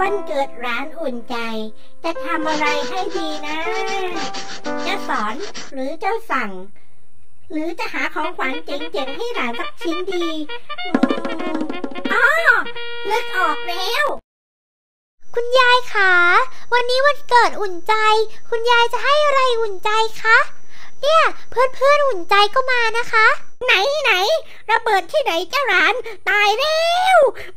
วันเกิดร้านอุ่นใจ จะทำอะไรให้ดีนะ จะสอนหรือจะสั่ง หรือจะหาของขวัญเจ๋งๆให้หลานสักชิ้นดีอืมอ๋อนึกออกแล้วคุณยายคะวันนี้วันเกิดอุ่นใจ คุณยายจะให้อะไรอุ่นใจคะเนี่ยเพื่อนเพื่อนๆอุ่นใจก็มานะคะ ไหนไหนระเบิดที่ไหนจ้าหลานตายแล้ว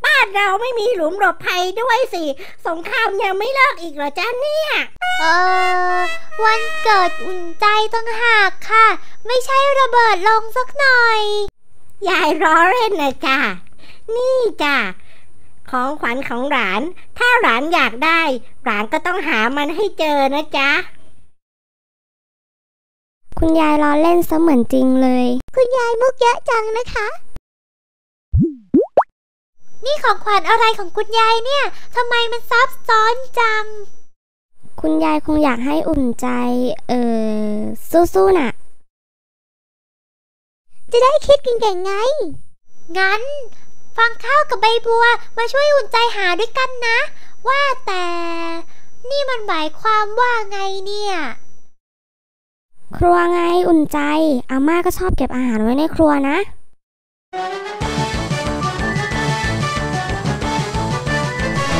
บ้านเราไม่มีหลุมหลบภัยด้วยสิ สงครามยังไม่เลิกอีกเหรอจ้าเนี่ย เออ วันเกิดอุ่นใจต้องหากค่ะ ไม่ใช่ระเบิดลงสักหน่อย ยายล้อเล่นนะจ้านี่จ้าของขวัญของหลาน ถ้าหลานอยากได้ หลานก็ต้องหามันให้เจอนะจ๊ะ คุณยายล้อเล่นซะเหมือนจริงเลย คุณยายมุกเยอะจังนะคะ นี่ของขวัญอะไรของคุณยายเนี่ยทำไมมันซับซ้อนจัง คุณยายคงอยากให้อุ่นใจ เออสู้ๆน่ะ จะได้คิดเก่งๆไง งั้น ฟังข้าวกับใบบัวมาช่วยอุ่นใจหาด้วยกันนะ ว่าแต่ นี่มันหมายความว่าไงเนี่ย ครัวไงอุ่นใจ อาม่าก็ชอบเก็บอาหารไว้ในครัวนะ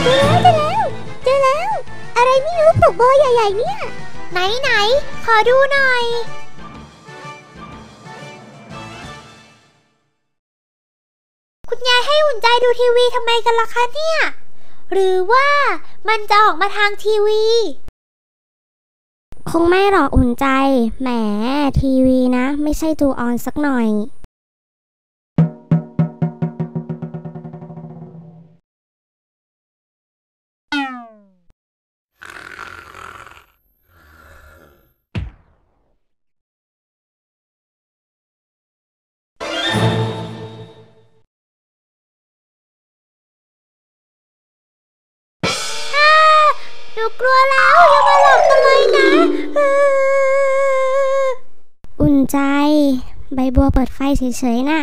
เจอแล้วเจอแล้ว อะไรไม่รู้ตกโบใหญ่ ๆ เนี่ย ไหนไหนขอดูหน่อยคุณยายให้อุ่นใจดูทีวีทำไมกันล่ะคะเนี่ย หรือว่ามันจะออกมาทางทีวี คงไม่หรอกอุ่นใจ แหมทีวีนะ ไม่ใช่ดูออนสักหน่อย กลัวแล้วอย่ามาหลอกกันเลยนะ อุ่นใจ ใบบัวเปิดไฟเฉยๆน่ะ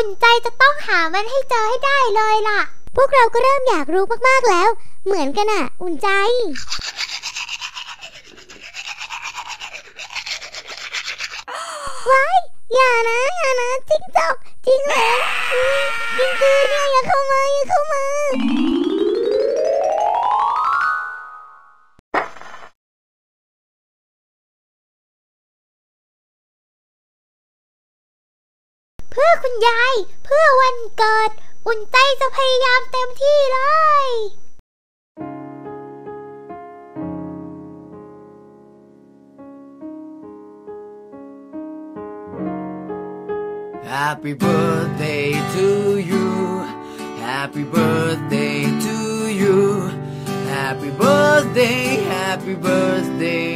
อุ่นใจจะต้องหามันให้เจอให้ได้เลยล่ะ พวกเราก็เริ่มอยากรู้มากๆแล้ว เหมือนกันอะอุ่นใจ ว้ายอย่า เพื่อคุณยาย เพื่อวันเกิด อุ่นใจจะพยายามเต็มที่เลย Happy birthday to you. Happy birthday to you. Happy birthday, happy birthday.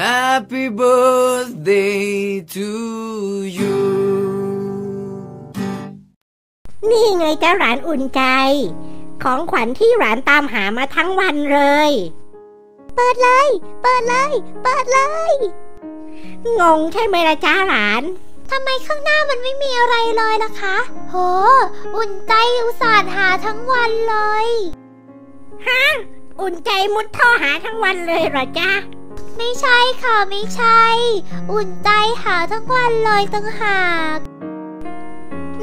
Happy birthday to you. นี่ไงเจ้าหลานอุ่นใจ ของขวัญที่หลานตามหามาทั้งวันเลย เปิดเลย เปิดเลย เปิดเลย งงใช่ไหมล่ะจ้าหลานทำไมข้างหน้ามันไม่มีอะไรเลยล่ะคะ โห อุ่นใจอุตส่าห์หาทั้งวันเลย ฮะ อุ่นใจมุดท่อหาทั้งวันเลยเหรอจ้า ไม่ใช่ค่ะไม่ใช่ อุ่นใจหาทั้งวันเลยตั้งหาก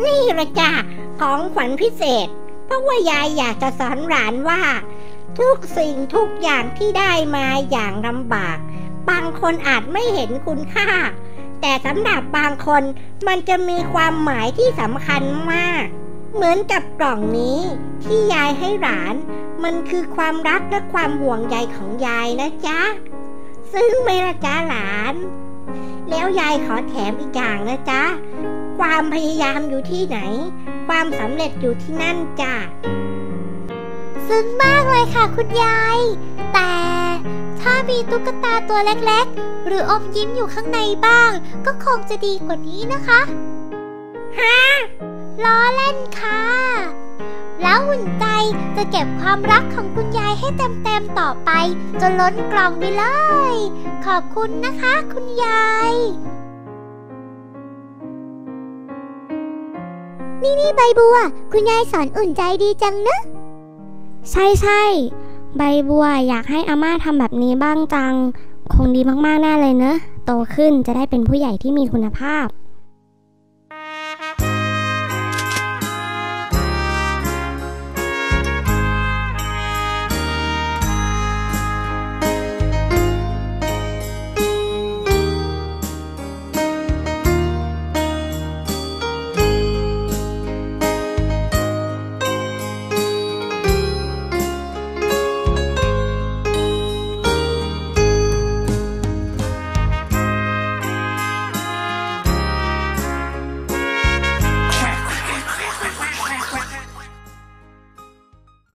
นี่ละจ้าของขวัญพิเศษ เพราะว่ายายอยากจะสอนหลานว่า ทุกสิ่งทุกอย่างที่ได้มาอย่างลำบาก บางคนอาจไม่เห็นคุณค่า แต่สำหรับบางคนมันจะมีความหมายที่สำคัญมาก เหมือนกับกล่องนี้ที่ยายให้หลาน มันคือความรักและความห่วงใยของยายนะจ๊ะ ซึ้งไหมละจ้าหลาน แล้วยายขอแถมอีกอย่างนะจ๊ะ ความพยายามอยู่ที่ไหน ความสำเร็จอยู่ที่นั่นจ้ะซึ้งมากเลยค่ะคุณยาย แต่ถ้ามีตุ๊กตาตัวเล็กๆ หรืออมยิ้มอยู่ข้างในบ้าง ก็คงจะดีกว่านี้นะคะ ฮะล้อเล่นค่ะ แล้วหุ่นใจจะเก็บความรักของคุณยายให้เต็มๆต่อไป จนล้นกล่องไปเลย ขอบคุณนะคะ คุณยายนี่นี่ใบบัว คุณยายสอนอุ่นใจดีจังเนอะใช่ใช่ใบบัวอยากให้อาม่าทำแบบนี้บ้างจัง คงดีมากๆแน่เลยเนอะโตขึ้นจะได้เป็นผู้ใหญ่ที่มีคุณภาพ